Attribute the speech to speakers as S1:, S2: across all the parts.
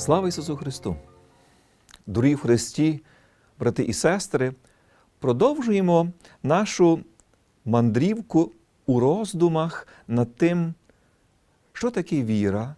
S1: Слава Ісусу Христу! Дорогі Христі, брати і сестри, продовжуємо нашу мандрівку у роздумах над тим, що таке віра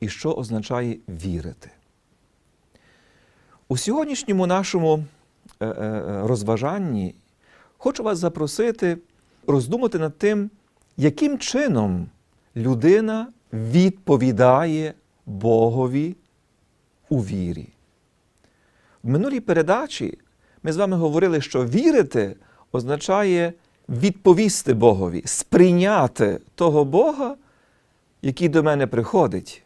S1: і що означає вірити. У сьогоднішньому нашому е, е, розважанні хочу вас запросити роздумати над тим, яким чином людина відповідає Богові у вірі. В минулій передачі ми з вами говорили, що вірити означає відповісти Богові, сприйняти того Бога, який до мене приходить,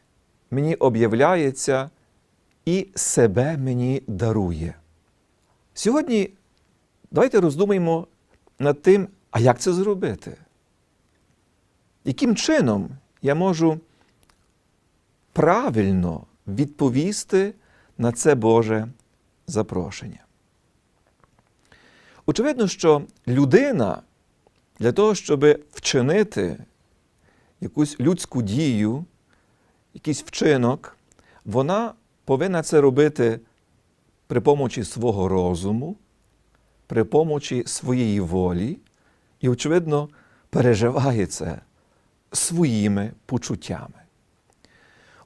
S1: мені об'являється і себе мені дарує. Сьогодні давайте роздумаємо над тим, а як це зробити? Яким чином я можу правильно відповісти на це Боже запрошення? Очевидно, що людина для того, щоб вчинити якусь людську дію, якийсь вчинок, вона повинна це робити при помочі свого розуму, при помочі своєї волі і, очевидно, переживає це своїми почуттями.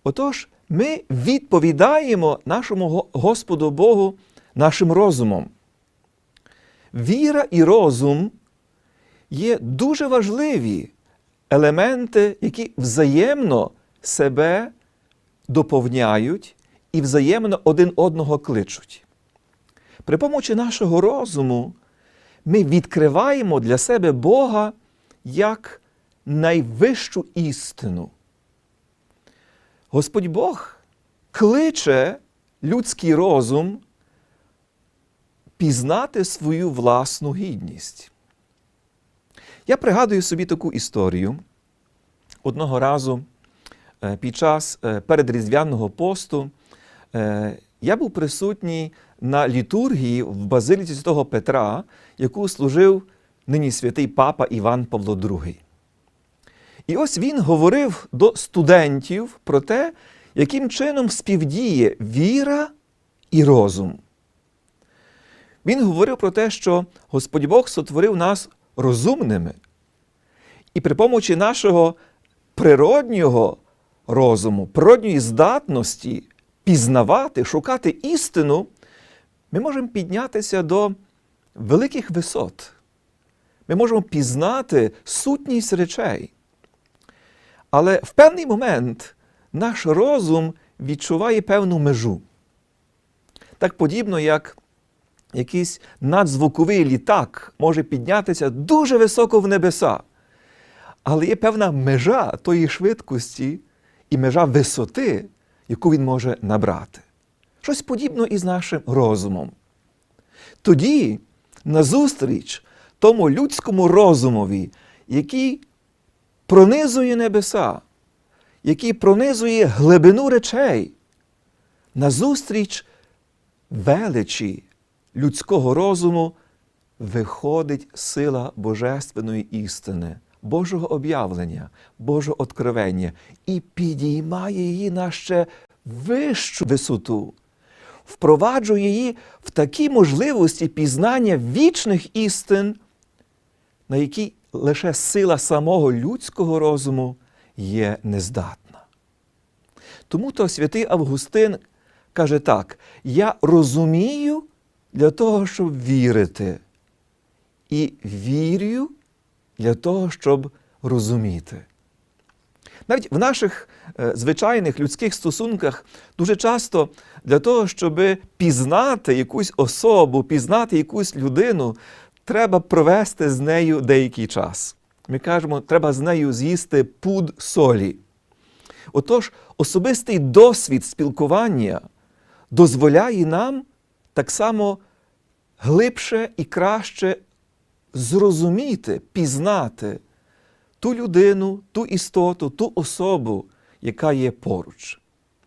S1: Отож, ми відповідаємо нашому Господу Богу нашим розумом. Віра і розум є дуже важливі елементи, які взаємно себе доповняють і взаємно один одного кличуть. При помочі нашого розуму ми відкриваємо для себе Бога як найвищу істину. Господь Бог кличе людський розум пізнати свою власну гідність. Я пригадую собі таку історію. Одного разу е, під час е, передріздвяного посту е, я був присутній на літургії в Базиліці Святого Петра, яку служив нині святий папа Іван Павло II. І ось він говорив до студентів про те, яким чином співдіє віра і розум. Він говорив про те, що Господь Бог сотворив нас розумними, і при помочі нашого природнього розуму, природньої здатності пізнавати, шукати істину, ми можемо піднятися до великих висот. Ми можемо пізнати сутність речей. Але в певний момент наш розум відчуває певну межу. Так подібно, як якийсь надзвуковий літак може піднятися дуже високо в небеса. Але є певна межа тої швидкості і межа висоти, яку він може набрати. Щось подібне і з нашим розумом. Тоді, назустріч тому людському розумові, який пронизує небеса, який пронизує глибину речей, назустріч величі людського розуму виходить сила Божественної істини, Божого об'явлення, Божого откровення і підіймає її на ще вищу висоту, впроваджує її в такі можливості пізнання вічних істин, на які лише сила самого людського розуму є нездатна. Тому то святий Августин каже так: я розумію для того, щоб вірити, і вірю для того, щоб розуміти. Навіть в наших е, звичайних людських стосунках дуже часто для того, щоб пізнати якусь особу, пізнати якусь людину, треба провести з нею деякий час. Ми кажемо, треба з нею з'їсти пуд солі. Отож, особистий досвід спілкування дозволяє нам так само глибше і краще зрозуміти, пізнати ту людину, ту істоту, ту особу, яка є поруч.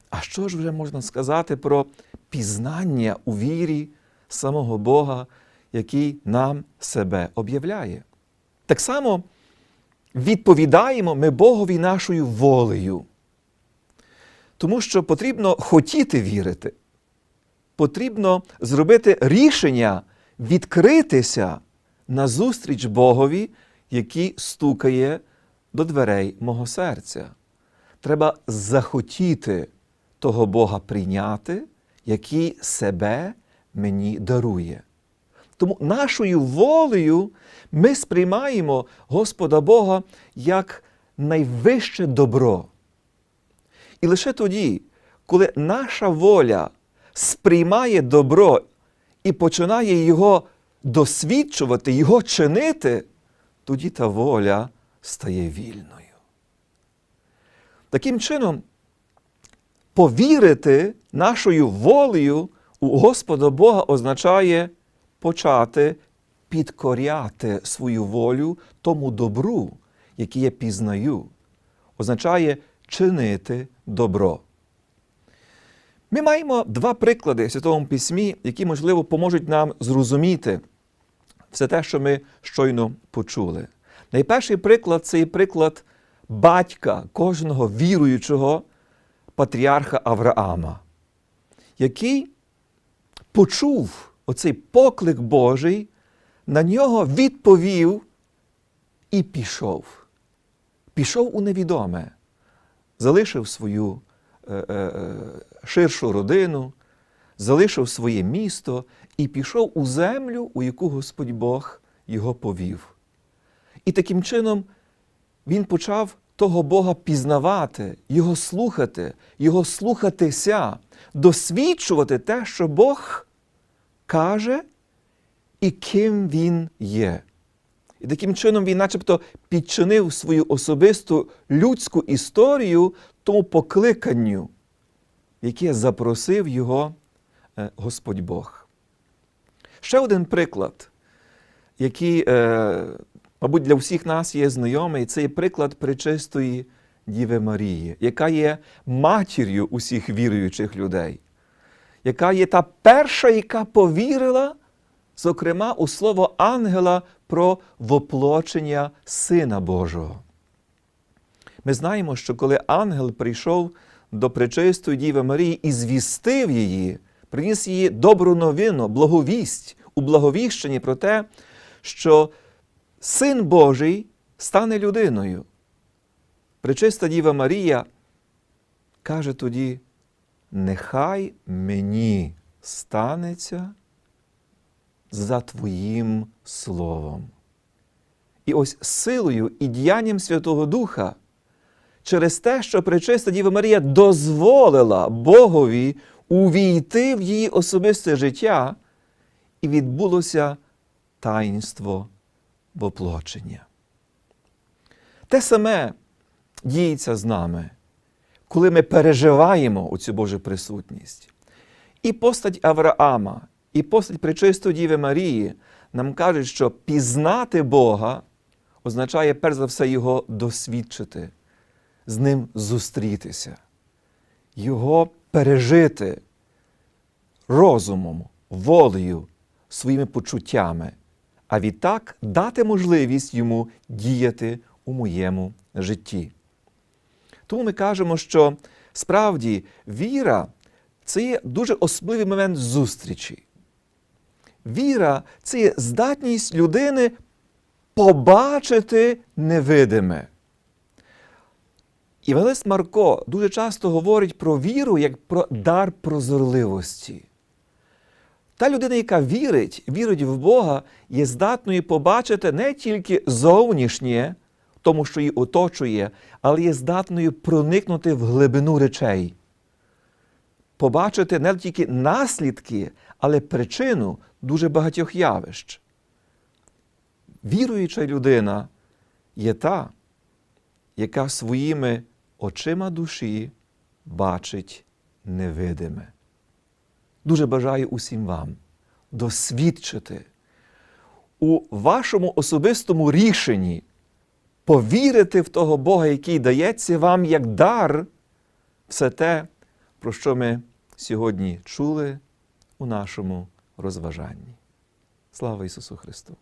S1: А що ж вже можна сказати про пізнання у вірі самого Бога, який нам себе об'являє? Так само відповідаємо ми Богові нашою волею. Тому що потрібно хотіти вірити. Потрібно зробити рішення відкритися назустріч Богові, який стукає до дверей мого серця. Треба захотіти того Бога прийняти, який себе мені дарує. Тому нашою волею ми сприймаємо Господа Бога як найвище добро. І лише тоді, коли наша воля сприймає добро і починає його досвідчувати, його чинити, тоді та воля стає вільною. Таким чином, повірити нашою волею у Господа Бога означає почати підкоряти свою волю тому добру, яке я пізнаю, означає чинити добро. Ми маємо два приклади в Святому Письмі, які, можливо, поможуть нам зрозуміти все те, що ми щойно почули. Найперший приклад це і приклад батька кожного віруючого патріарха Авраама, який почув оцей поклик Божий, на нього відповів і пішов. Пішов у невідоме, залишив свою е, е, е, ширшу родину, залишив своє місто і пішов у землю, у яку Господь Бог його повів. І таким чином він почав того Бога пізнавати, його слухати, його слухатися, досвідчувати те, що Бог каже і ким Він є. І таким чином він начебто підчинив свою особисту людську історію тому покликанню, яке запросив його е, Господь Бог. Ще один приклад, який, е, мабуть, для всіх нас є знайомий, це є приклад пречистої Діви Марії, яка є матір'ю усіх віруючих людей, яка є та перша, яка повірила, зокрема, у слово ангела про воплочення Сина Божого. Ми знаємо, що коли ангел прийшов до пречистої Діви Марії і звістив її, приніс їй добру новину, благовість у благовіщенні про те, що Син Божий стане людиною. Пречиста Діва Марія каже тоді: нехай мені станеться за Твоїм Словом. І ось силою і діянням Святого Духа, через те, що Пречиста Діва Марія дозволила Богові увійти в її особисте життя, і відбулося таїнство воплочення. Те саме діється з нами, коли ми переживаємо оцю Божу присутність. І постать Авраама, і постать Пречистої Діви Марії нам кажуть, що пізнати Бога означає перш за все Його досвідчити, з ним зустрітися, Його пережити розумом, волею, своїми почуттями, а відтак дати можливість йому діяти у моєму житті. Тому ми кажемо, що справді віра це є дуже особливий момент зустрічі. Віра це є здатність людини побачити невидиме. Іванець Марко дуже часто говорить про віру як про дар прозорливості. Та людина, яка вірить, вірить в Бога, є здатною побачити не тільки зовнішнє, тому що її оточує, але є здатною проникнути в глибину речей. Побачити не тільки наслідки, але причину дуже багатьох явищ. Віруюча людина є та, яка своїми очима душі бачить невидиме. Дуже бажаю усім вам досвідчити у вашому особистому рішенні повірити в того Бога, який дається вам як дар, все те, про що ми сьогодні чули у нашому розважанні. Слава Ісусу Христу!